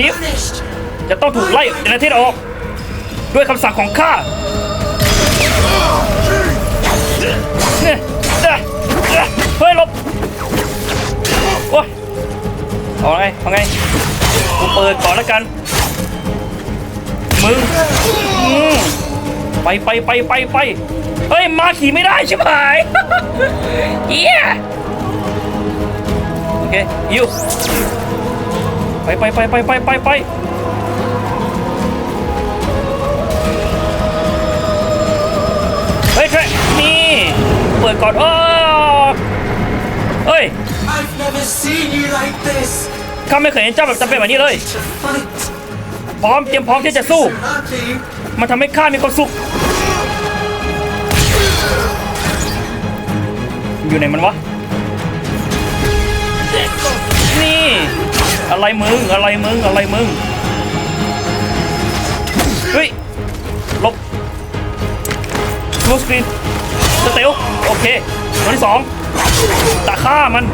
ชีฟจะต้องถูกไล่ในประเทศออก ด้วยคำสั่งของข้าเนี่ยเอ้ยเอ้ยเฮ้ยหลบโอ้ยเอาไงเอาไงกูเปิดก่อนแล้วกัน มึงไปไปไปไปไปเฮ้ยมาขี่ไม่ได้ใช่ไหมเฮียโอเคยิว ไปไปไปไปไปไปไปเฮ้ยเฮ้ยนี่ เปิดก่อนโอ้เฮ้ย I've never seen you like this. ข้าไม่เคยเห็นเจ้าแบบจำเป็นแบบนี้เลย พร้อมเตรียมพร้อมที่จะสู้ มันทำให้ข้ามีความสุข อยู่ไหนมันวะ อะไรมึงอะไรมึงอะไรมึงเฮ้ยลบลูสกรีนสเตลโอเคตัวที่สองตาฆ่ามัน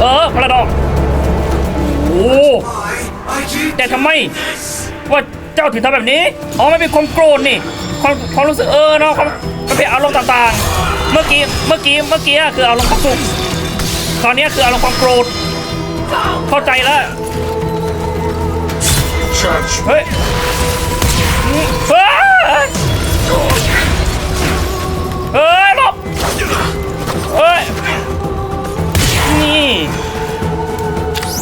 เออพระดอกโอ้แต่ทำไม ว่าเจ้าถึงทำแบบนี้อ๋อไม่เป็นความโกรธนี่ความความรู้สึกเออเนาะความมันเป็นอารมณ์ต่างๆ เมื่อกี้เมื่อกี้เมื่อกี้คืออารมณ์ความสุขตอนนี้คืออารมณ์ความโกรธ เข้าใจแล้ว Church เฮ้ยอืมเฮ้ยเฮ้ยหลบเฮ้ย นี่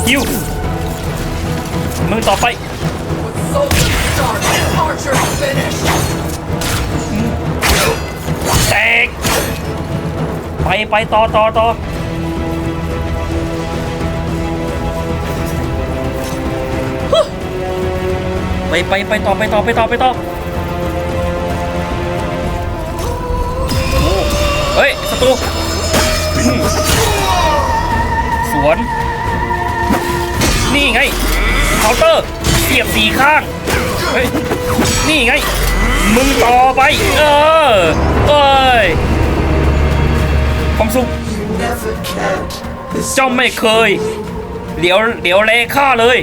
ยิวมือต่อไปแตกไปไปต่อต่อต่อ ไปไปไปต่อไปต่อไปต่อไปต่อโอ้เฮ้ยศัตรูอืมสวน นี่ไงเคาน์เตอร์เสียบสีข้างเฮ้ยนี่ไง มึงต่อไป เออเอ้ยความสุข Never cared. This เจ้าไม่เคย เดี๋ยวเดี๋ยวแลข้าเลย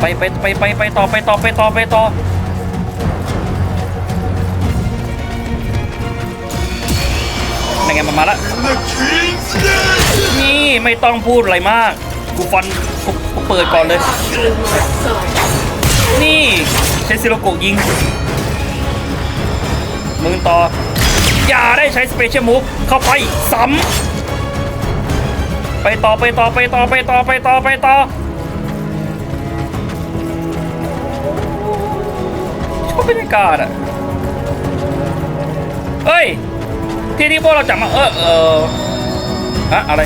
ไปไปไปไปไปต่อไปต่อไปต่อไปต่อยังไงมันมาล้ว the king's name. นี่ไม่ต้องพูดอะไรมาก กูฟันกูเปิดก่อนเลย นี่ใช้ซิโลโกยิง มึงต่อ อย่าได้ใช้สเปเชียลมูฟเข้าไปซ้ำไปต่อไปต่อไปต่อไปต่อไปต่อไปต่อ ชอบบรรยากาศอะเฮ้ย ที่ที่พวกเราจับมา เออเอออะอะไร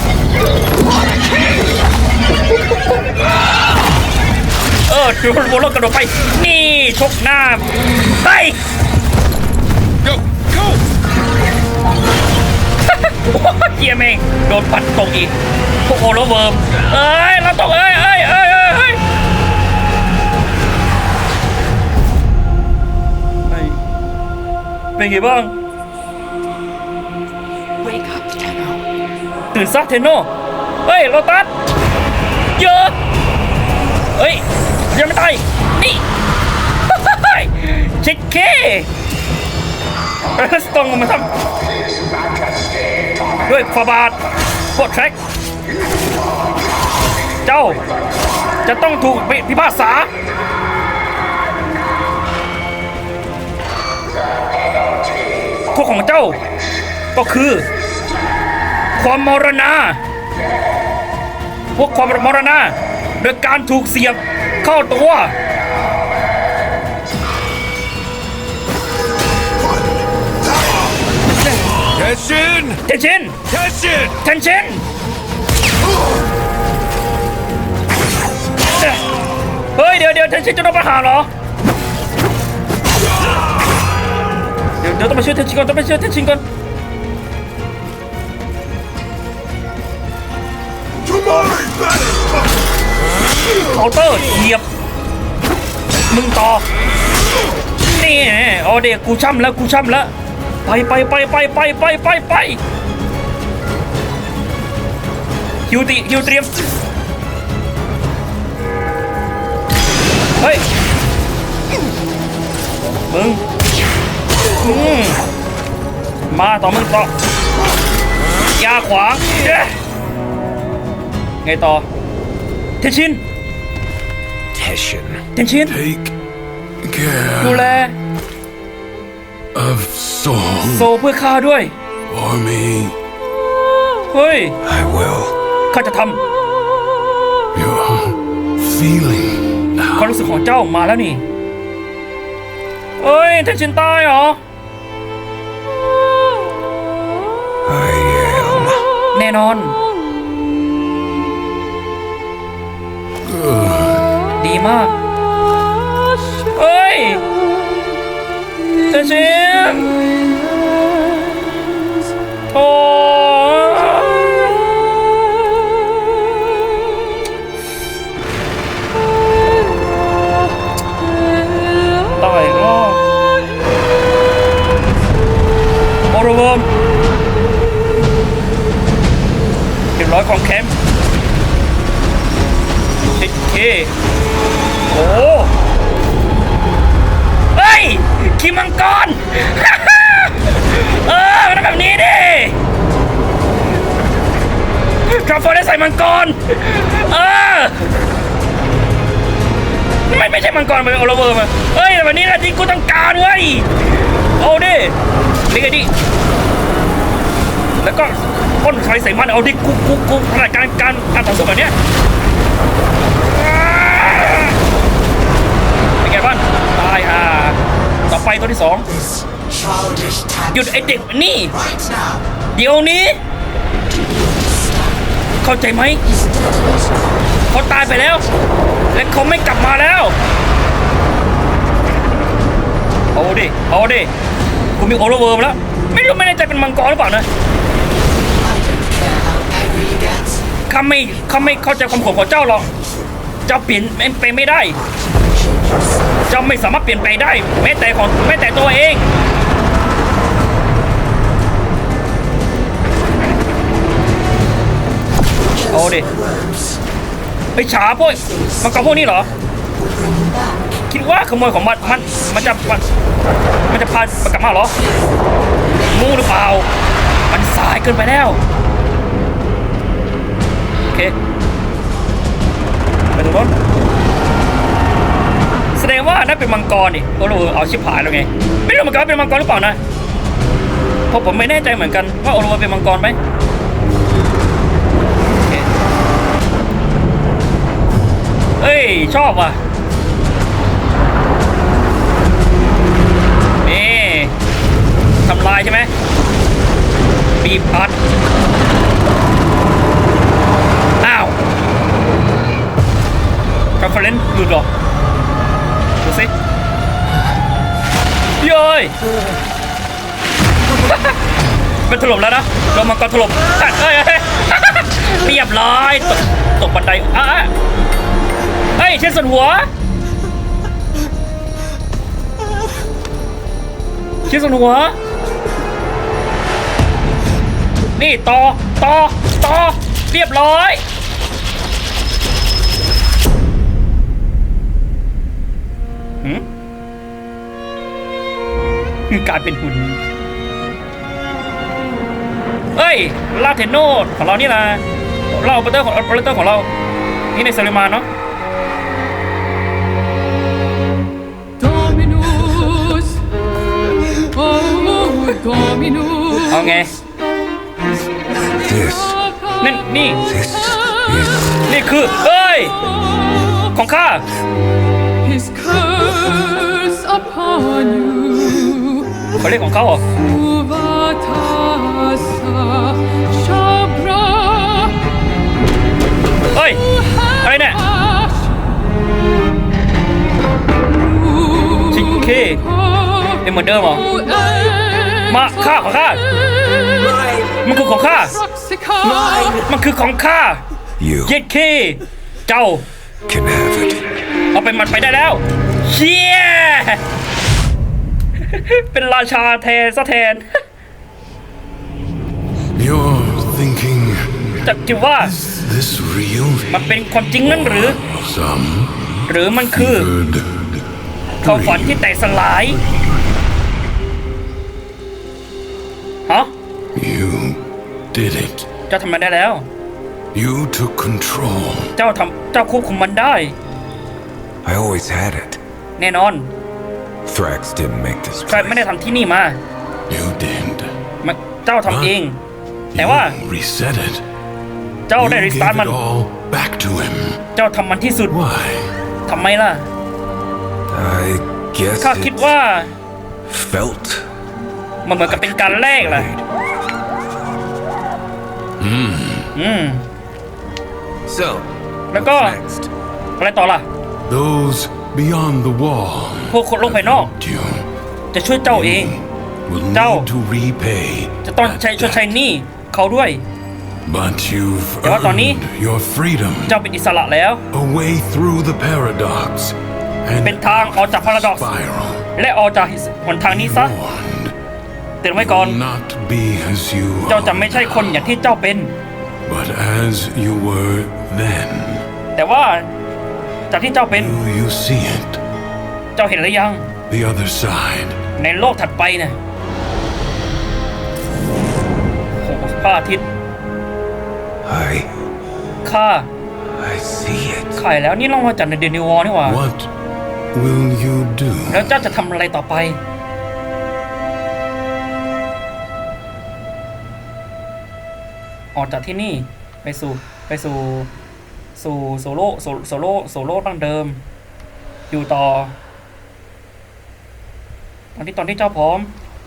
เออดูโบโลกระโดดไป นี่ชกหน้าไป Go, go. เกียร์แม่งโดนปัดตกอีกพวกโอโลเวิร์มเอ้ยเราตกเอ้ยเอ้ยเอ้ยเอ้ย เป็นไงบ้าง Wake up, Tenno. ตื่นซะเทนโนเฮ้ยโรตัสเยอะเฮ้ยยังไม่ตายนี่ เช็คเคเอสตองมาทำด้วยฟาบาทโคตรแทร็กเจ้าจะต้องถูกพิพากษา พวกของเจ้า ก็คือ ความมรณา พวกความมรณาโดยการถูกเสียบเข้าตัว Teshin! เทนชิน Teshin! เทนชินเฮ้ย เดี๋ยวเดี๋ยวเทนชินจะโดนประหารเหรอ ดี๋ยวเดี๋ยวต้องไปช่วยเทนชินก่อนต้องไปช่วยเทนชินก่อนเคาน์เตอร์เหยียบ มึงต่อ นี่โอเด็กกูช่ำแล้วกูช่ำแล้ว ไปไปไปไปไปไปไปไปฮิวตีฮิวเตรียม เฮ้ย มาต่อมึงต่อยาขวางเย้ไงต่อ เทนชิน Teshin. เทนชิน Take ดู care แล of Soul โซเพื่อข้าด้วย for me. เฮ้ย I will. ข้าจะท Your feeling ำความรู้สึกของเจ้ามาแล้วนี่ เอ้ย เทนชินตายเหรอ แน่นอน ดีมาก เฮ้ยเทนชินโอ้ตายอีกรอบโอรเวิร์มเร้อยของแคมป์เฮ้ยเคโอ้เฮ้ยขีมังกร เออมันแบบนี้ดิกราฟอร์ได้ใส่มังกร เออไม่ไม่ใช่มังกรเป็นโอลเวอร์มาเฮ้ยแบบนี้แหละที่กูต้องการเว้ย เอาดินี่ไงดิแล้วก็ พ่นไฟใส่มันเอาดิกูกูกูขนาดการการการต่อสู้แบบเนี้ยเป็นไงบ้างตายอ่าต่อไปตัวที่สองหยุดไอเด็กนี่ เดี๋ยวนี้ เข้าใจไหมเขาตายไปแล้ว และเขาไม่กลับมาแล้วเอาดิเอาดิกูมีโอเวอร์เวิร์มแล้ว ไม่รู้ไม่แน่ใจเป็นมังกรหรือเปล่านะ gets. ข้าไม่เขาไม่เข้าใจความโกรธของเจ้าหรอก เจ้าเปลี่ยนไปไม่ได้ เจ้าไม่สามารถเปลี่ยนไปได้ แม้แต่ของแม้แต่ตัวเองเอาดิไปฉาพวกมังกรพวกนี้เหรอ คิดว่าขโมยของมันมันมันจะมันมันจะพามันกลับมาเหรอมูหรือเปล่า มันสายเกินไปแล้ว เคไปตรงนู้นแสดงว่านั่นเป็นมังกรนี่โอ้โหเอาชิบหายแล้วไง ไม่รู้เหมือนกันเป็นมังกรหรือเปล่านะเพราะผมไม่แน่ใจเหมือนกันว่าโอโรเป็นมังกรไหมเคเอ้ย ชอบว่ะนี่ทำลายใช่ไหมบีบอัด เฟเรนซ์หลุดเหรอ ดูสิเย้ยเป็นถล่มแล้วนะโดนมังกรถล่มอะเอ้ยเรียบร้อยตกตกบันไดอะอะเฮ้ยเช่นส่วนหัวเช่นส่วนหัว นี่ต่อต่อต่อเรียบร้อย คือการเป็นหุ่นเอ้ย ลาเทนโนของเรานี่นะเราออเปอเรเตอร์ของออเปอเรเตอร์ของเรา นี่ในเซเลมานเนาะ Dominus, oh Dominus. เอาไง this. นั่นนี่ This is นี่คือ เอ้ย ของข้า His curse upon you. เขาเรียกของเขาเหรอ Uvatasa Shabra. เฮ้ย อะไรเนี่ยจิเคเป็นเหมือนเดิมเหรอ มาข้าของข้า มันคือของข้ามันคือของข้า you เย็ดเคเจ้า can have it. เอาไปมันไปได้แล้ว เชี่ยเป็นราชาแทนซะแทน You're thinking, จะคิดว่า is this real? มันเป็นความจริงนั่นหรือ Some หรือมันคือ good เขาฝันที่แตกสลายฮะ You did it. เจ้าทำมันได้แล้ว You took control. เจ้าทำเจ้าควบคุมมันได้ I always had it. แน่นอน Thrax didn't make this ใครไม่ได้ทำที่นี่มา You did. มันเจ้าทำเอง แต่ว่า You reset it. เจ้า You ได้รีสตาร์ gave ทมัน it all back to him. เจ้าทำมันที่สุด Why? ทำไมล่ะ I guess ข้าคิดว่า felt มันเหมือนกับเป็นการแลกแหละอืม So, แล้วก็ next? อะไรต่อล่ะ Those beyond the wall พวกคนโลกภายนอก you จะช่วยเจ้าเอง will Đâu? need to repay จะต้อง that ใช้ชด debt. ใช้หนี้เขาด้วย But you've แต่ว่าตอนนี้ earned your freedom เจ้าเป็นอิสระแล้ว a way through the paradox เป็น and ทางออกจากพาราดอกซ์ spiral. และออกจากหนทางนี้ซะ Warned, เตือนไว้ก่อน not be as you เจ้าจะ are, ไม่ใช่คนอย่างที่เจ้าเป็น but as you were then. แต่ว่า จากที่เจ้าเป็น Do you see it? เจ้าเห็นหรือยัง The other side. ในโลกถัดไปเนี่ยโอ้โหพระอาทิตย์ I ข้า I see it. ขายแล้วนี่ลองมาจากในเดนิวอนี่หว่า What will you do? แล้วเจ้าจะทำอะไรต่อไป ออกจากที่นี่ไปสู่ไปสู่ สู่โซโล่โซโล่โซโล่ตั้งเดิม อยู่ต่อ ตอนที่ตอนที่เจ้าพร้อม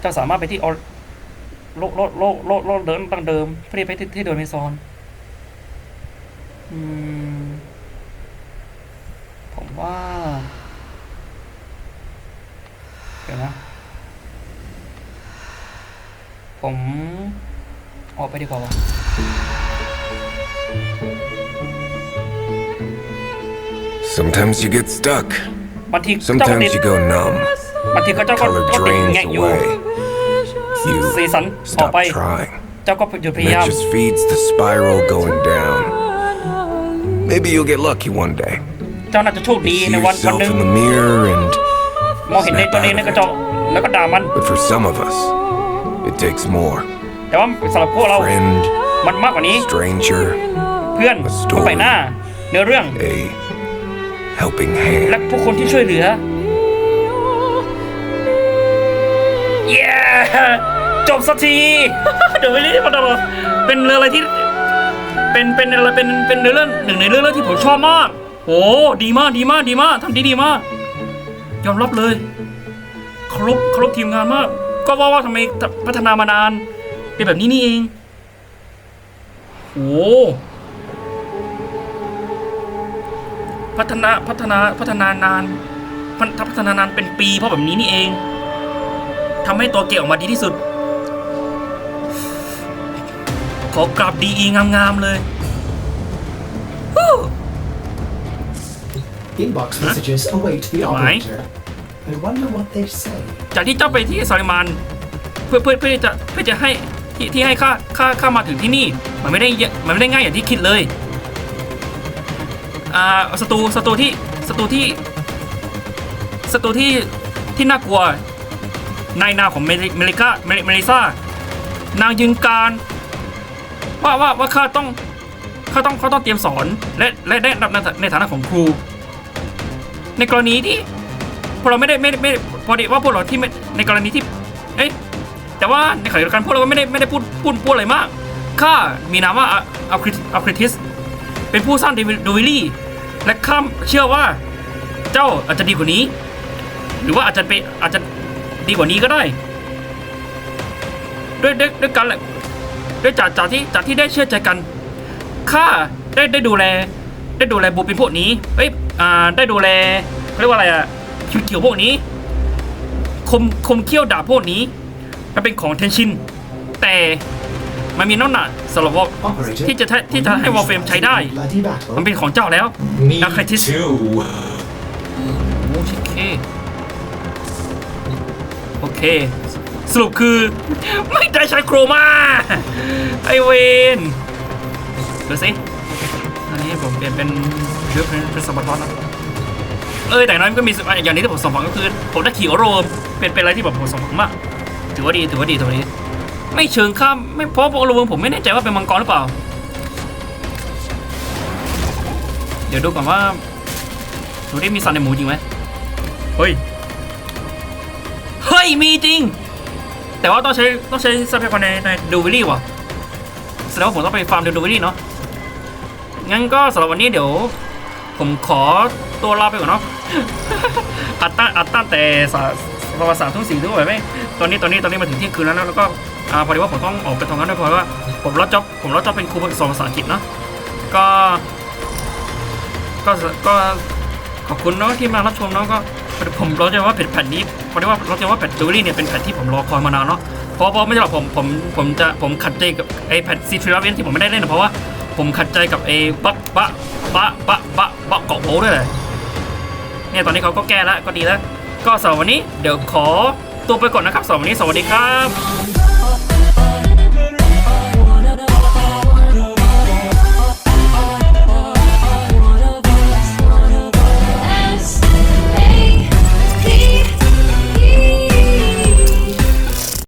เจ้าสามารถไปที่ออโลโลโลโลโลเดินตั้งเดิมเพื่อไปที่ที่เดินเมซอนผมว่าเดี๋ยวนะ ผมออกไปดีกว่าวะ Sometimes you get stuck. Sometimes you go numb. Color drains away. You stop trying. It just feeds the spiral going down. Maybe you'll get lucky one day. You see yourself in the mirror and snap out of it. But for some of us, it takes more. A friend, stranger, a story, a helping hand. ผู้คนที่ช่วยเหลือ เย้ จบสักที เดี๋ยวไม่ได้มาตลอดเป็นเรื่องอะไรที่ เป็นเป็นอะไรเป็นเป็นเรื่องหนึ่งในเรื่องที่ผมชอบมากโอ้ดีมากดีมากดีมากทำดีดีมาก ยอมรับเลยครพเครพทีมงานมาก ก็ว่าว่าทำไมพัฒนามานาน เป็นแบบนี้นี่เองโอ้ พัฒนาพัฒนาพัฒนานานพัฒพัฒนานานเป็นปีเพราะแบบนี้นี่เองทำให้ตัวเกมออกมาดีที่สุด ขอกราบดีอีงามๆเลย Inbox messages await the Why? operator. I wonder what they say. จากที่เจ้าไปที่ซาลิมานเพื่อเพื่อเพื่อที่จะเพื่อจะให้ที่ที่ให้ข้าข้าข้ามาถึงที่นี่ มันไม่ได้เยอะมันไม่ได้ง่ายอย่างที่คิดเลย อ่าศัตรูศัตรูที่ศัตรูที่ศัตรูที่ที่น่ากลัวในนามของเมริเมริกาเมริเมริซานางยืนการ ว่าว่าว่าข้าต้องข้าต้องข้าต้องเตรียมสอนและและได้ในในฐานะของครู ในกรณีที่พวกเราไม่ได้ไม่ไม่พอดีว่าพวกเราที่ในกรณีที่เอ้ยแต่ว่าในขณะเดียวกันพวกเราก็ไม่ได้ไม่ได้พูดพูดพูดอะไรมากข้ามีนามว่าอัลคริอัลคริทิส เป็นผู้สร้างดูวิลี่ และข้ามเชื่อว่าเจ้าอาจจะดีกว่านี้ หรือว่าอาจจะเป็นอาจจะดีกว่านี้ก็ได้ ด้วยด้วยด้วยกันแหละด้วยจากจากที่จากที่ได้เชื่อใจกันข้าได้ได้ดูแล ได้ดูแลบุปผินพวกนี้เอ้ยอ่าได้ดูแลเขาเรียกว่าอะไรอะคิวเขียวพวกนี้ คมคมเขี้ยวดาบพวกนี้มันเป็นของเทนชินแต่ มันมีน้ำหนักสำหรับว่า Operator, ที่จะใช้ที่จะให้วอลเฟรมใช้ได้ bloody battle. มันเป็นของเจ้าแล้ว Me นักไคทิส too. โอเคโอเค สรุปคือ ไม่ได้ใช้โครมา ไอเวนดูสิอันนี้ผมเปลี่ยนเป็นเลือกเป็นเป็นสมบัตินะเอ้ยแต่อย่างนั้นก็มีสอย่างนี้ที่ผมสมหวังก็คือ ผมได้ขี่โอโรมเป็นเป็นอะไรที่แบบผมสมหวังมากถือว่าดีถือว่าดีถือว่าดี ไม่เชิงข้ามไม่เพราะโอโรมผมไม่แน่ใจว่าเป็นมังกรหรือเปล่า เดี๋ยวดูก่อนว่าดูได้มีซันในหมูจริงไหมเฮ้ยเฮ้ยมีจริง แต่ว่าต้องใช้ต้องใช้ทรัพยากรในในดูวิลี่ว่ะแสดงว่าผมต้องไปฟาร์มดูวิลี่เนาะงั้นก็สำหรับวันนี้เดี๋ยว ผมขอตัวลาไปก่อนเนาะอัดตั้งอัดตั้งแต่สา ประมาณสามทุ่มสี่ทุ่มไปไหมตอนนี้ตอนนี้ตอนนี้มาถึงเที่ยงคืนแล้วนะแล้วก็อ่าพอดีว่าผมต้องออกไปทำงานด้วยเพราะว่าผมรับจ็อบผมรับจ็อบเป็นครูสอนภาษาอังกฤษเนาะก็ก็ก็ขอบคุณเนาะที่มารับชมเนาะก็ผมรอใจว่าแผ่นนี้พอดีว่ารอใจว่าแผ่นจูรี่เนี่ยเป็นแผ่นที่ผมรอคอยมานานเนาะเพราะเพราะไม่ใช่หรอกผมผมผมจะผมขัดใจกับไอ้แผ่นซีทรีลาเวนที่ผมไม่ได้เล่นนะเพราะว่าผมขัดใจกับไอ้บะบะบะบะบะบะเกาะโบด้วยเลยเนี่ยตอนนี้เขาก็แก้แล้วก็ดีแล้ว ก็สำหรับวันนี้เดี๋ยวขอตัวไปก่อนนะครับสำหรับวันนี้สวัสดีครับ